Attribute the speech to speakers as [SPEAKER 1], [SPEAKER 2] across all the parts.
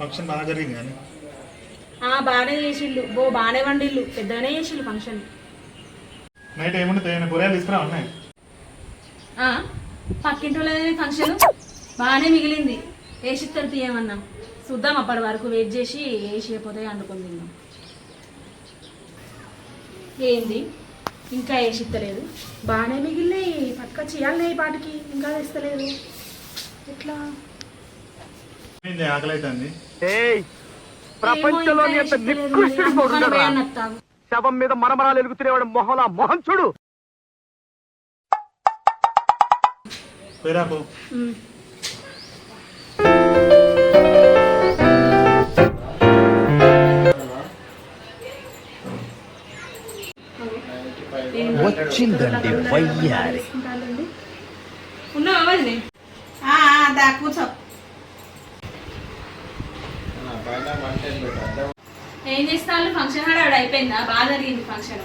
[SPEAKER 1] Function బాగా జరిగింది కానీ.
[SPEAKER 2] ఆ బాగానే చేసిండు బో బాగానే వండిల్లు పెద్దగానే చేసిండు ఫంక్షన్
[SPEAKER 1] నైట్ తేని కూరగాయలు తీసుకురా ఉన్నాయి
[SPEAKER 2] ఆ, పక్కింటి వాళ్ళది ఫంక్షన్ బాగానే మిగిలింది. వేసిస్తారు తీయమన్నాం. చూద్దాం అప్పటి వరకు వెయిట్ చేసి వేసిపోతే వండుకొని తిందాం. ఏంది? ఇంకా వేసిత్తలేదు బాగానే మిగిలినాయి. పట్టుకొచ్చి ఇవ్వాలి ఈ పాటికి ఇంకా తెస్తలేదు ఎట్లా?
[SPEAKER 3] శవం మీద మరమరాలు ఎలుగుతున్నవాడు మొహలా మొహం చూడు. వచ్చిందండి వయ్యారి.
[SPEAKER 4] కూర్చో.
[SPEAKER 2] ఏం చేస్తారు ఫంక్షన్ హాడ అయిపోయిందా? బాగా జరిగింది ఫంక్షన్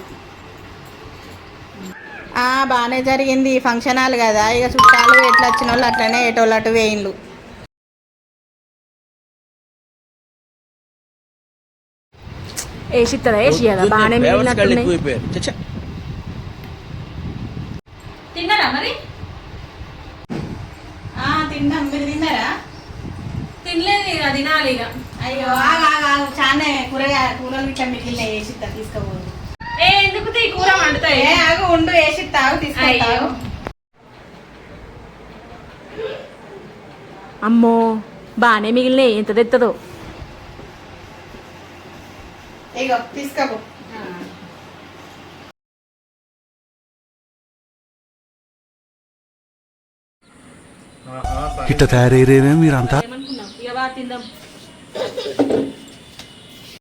[SPEAKER 4] ఆ బాగానే జరిగింది. ఫంక్షన్ హాల్ కదా. ఇక చుట్టాలు ఎట్లా వచ్చిన వాళ్ళు అట్లనే ఎటోళ్ళు అటు వేయిండ్లు.
[SPEAKER 2] వేసి బాగానే తిన్నారా మరి?
[SPEAKER 4] తిన్నాం మీరు తిన్నారా?
[SPEAKER 2] తినలేదు ఇక తినాలి ఇక.
[SPEAKER 4] అయ్యో ఆగు, ఆగు, ఆగు. చానే కూరగాయ కూరలు ఇట్లా మిగిలిన వేసిస్తా తీసుకోబోదు
[SPEAKER 2] ఏ ఎందుకు తీ కూర వండుతాయి?
[SPEAKER 4] ఏ ఆగు ఉండు వేసిస్తావు తీసుకుంటావు.
[SPEAKER 2] అమ్మో బాగానే మిగిలినాయి. ఎంత తెత్తదో.
[SPEAKER 4] ఇగో తీసుకోబో
[SPEAKER 5] ఇట్ట తయారయ్యారేమే మీరంతా.